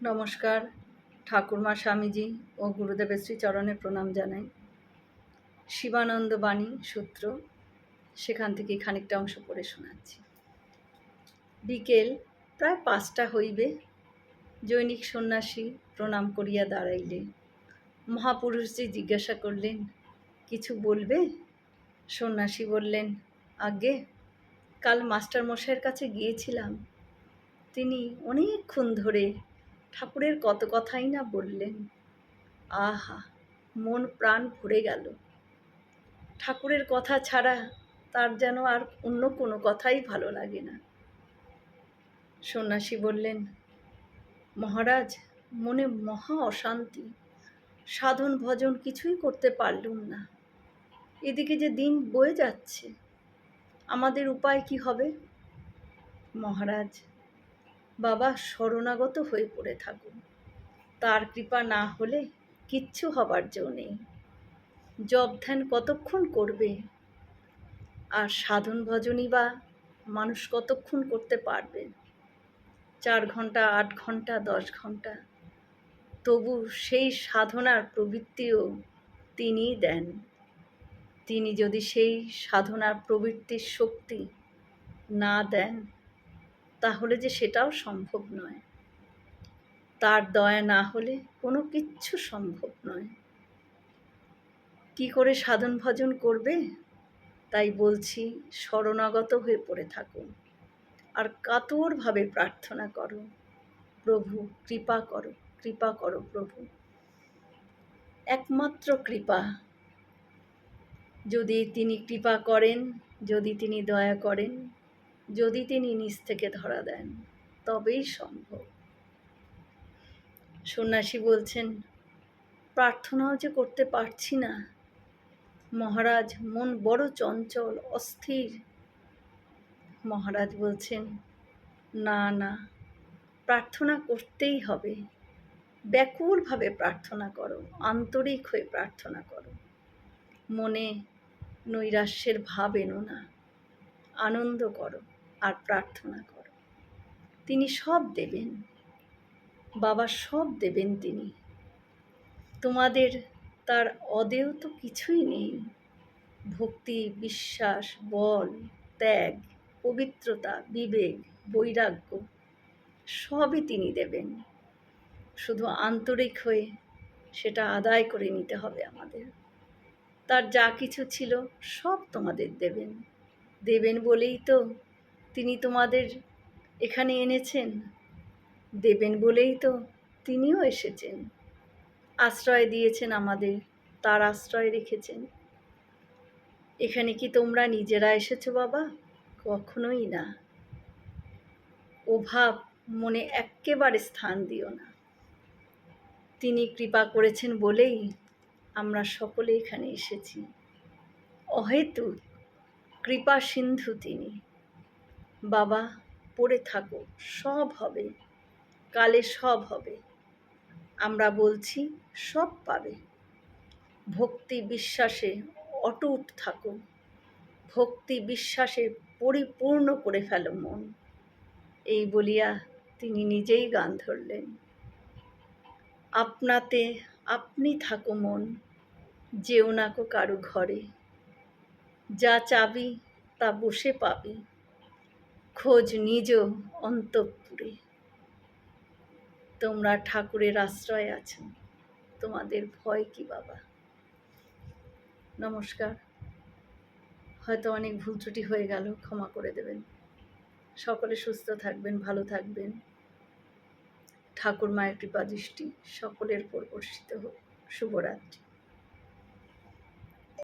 নমস্কার। ঠাকুরমা স্বামীজি ও গুরুদেবের শ্রী চরণে প্রণাম জানাই। শিবানন্দ বাণী সূত্র, সেখান থেকে খানিকটা অংশ পড়ে শোনাচ্ছি। বিকেল প্রায় পাঁচটা হইবে, জৈনিক সন্ন্যাসী প্রণাম করিয়া দাঁড়াইলে মহাপুরুষজি জিজ্ঞাসা করলেন, কিছু বলবে? সন্ন্যাসী বললেন আগে কাল মাস্টার মশাইয়ের কাছে গিয়েছিলাম। তিনি অনেকক্ষণ ধরে ঠাকুরের কত কথাই না বললেন। আহা, মন প্রাণ ভরে গেল। ঠাকুরের কথা ছাড়া তার যেন আর অন্য কোনো কথাই ভালো লাগে না। সন্ন্যাসী বললেন, মহারাজ, মনে মহা অশান্তি। সাধন ভজন কিছুই করতে পারলুম না। এদিকে যে দিন বয়ে যাচ্ছে, আমাদের উপায় কি হবে? মহারাজ বাবা শরণাগত হয়ে পড়ে থাকুন। তার কৃপা না হলে কিচ্ছু হবার জো নেই। জব ধ্যান কতক্ষণ করবে? আর সাধন ভজনই বা মানুষ কতক্ষণ করতে পারবে? চার ঘণ্টা আট ঘণ্টা দশ ঘণ্টা তবু সেই সাধনার প্রবৃত্তিও তিনিই দেন। তিনি যদি সেই সাধনার প্রবৃত্তির শক্তি না দেন তাহলে যে সেটাও সম্ভব নয়। তার দয়া না হলে কোনো কিচ্ছু সম্ভব নয়। কি করে সাধন ভজন করবে? তাই বলছি, শরণাগত হয়ে পড়ে থাকুন আর কাতরভাবে প্রার্থনা করো। প্রভু, কৃপা করো কৃপা করো প্রভু। একমাত্র কৃপা। যদি তিনি কৃপা করেন, যদি তিনি দয়া করেন যদি তিনি নিজ থেকে ধরা দেন, তবেই সম্ভব। সন্ন্যাসী বলছেন, প্রার্থনাও যে করতে পারছি না। মহারাজ, মন বড় চঞ্চল, অস্থির। মহারাজ বলছেন, না না, প্রার্থনা করতেই হবে। ব্যাকুলভাবে প্রার্থনা করো, আন্তরিক হয়ে প্রার্থনা করো। মনে নৈরাশ্যের ভাব এনো না, আনন্দ করো। আর প্রার্থনা করো। তিনি সব দেবেন, বাবা সব দেবেন তিনি। তোমাদের তার অদেয় তো কিছুই নেই। ভক্তি, বিশ্বাস, বল, ত্যাগ, পবিত্রতা, বিবেক, বৈরাগ্য সবই তিনি দেবেন। শুধু আন্তরিক হয়ে সেটা আদায় করে নিতে হবে আমাদের। তার যা কিছু ছিল সব তোমাদের দেবেন। দেবেন বলেই তো তিনি তোমাদের এখানে এনেছেন? দেবেন বলেই তো তিনিও এসেছেন। আশ্রয় দিয়েছেন আমাদের, তার আশ্রয় রেখেছেন। এখানে কি তোমরা নিজেরা এসেছ বাবা? কখনোই না। ওভাব মনে এক্কেবারে স্থান দিও না। তিনি কৃপা করেছেন বলেই আমরা সকলে এখানে এসেছি। অহেতু কৃপা সিন্ধু তিনি। বাবা, পড়ে থাকো, সব হবে। কালে সব হবে। আমরা বলছি, সব পাবে। ভক্তি বিশ্বাসে অটুট থাকো। ভক্তি বিশ্বাসে পরিপূর্ণ করে ফেলো মন। এই বলিয়া তিনি নিজেই গান ধরলেন। আপনাতে আপনি থাকো মন, যেও নাকো কারও ঘরে। যা চাবি, তা বসে পাবি। খোঁজ নিজ অন্তঃপুরে। তোমরা ঠাকুরের আশ্রয় আছো। তোমাদের ভয় কি বাবা? নমস্কার। হয়তো অনেক ভুল ত্রুটি হয়ে গেল, ক্ষমা করে দেবেন। সকলে সুস্থ থাকবেন, ভালো থাকবেন। ঠাকুর মায়ের কৃপা দৃষ্টি সকলের উপর বর্ষিত হোক। শুভরাত্রি।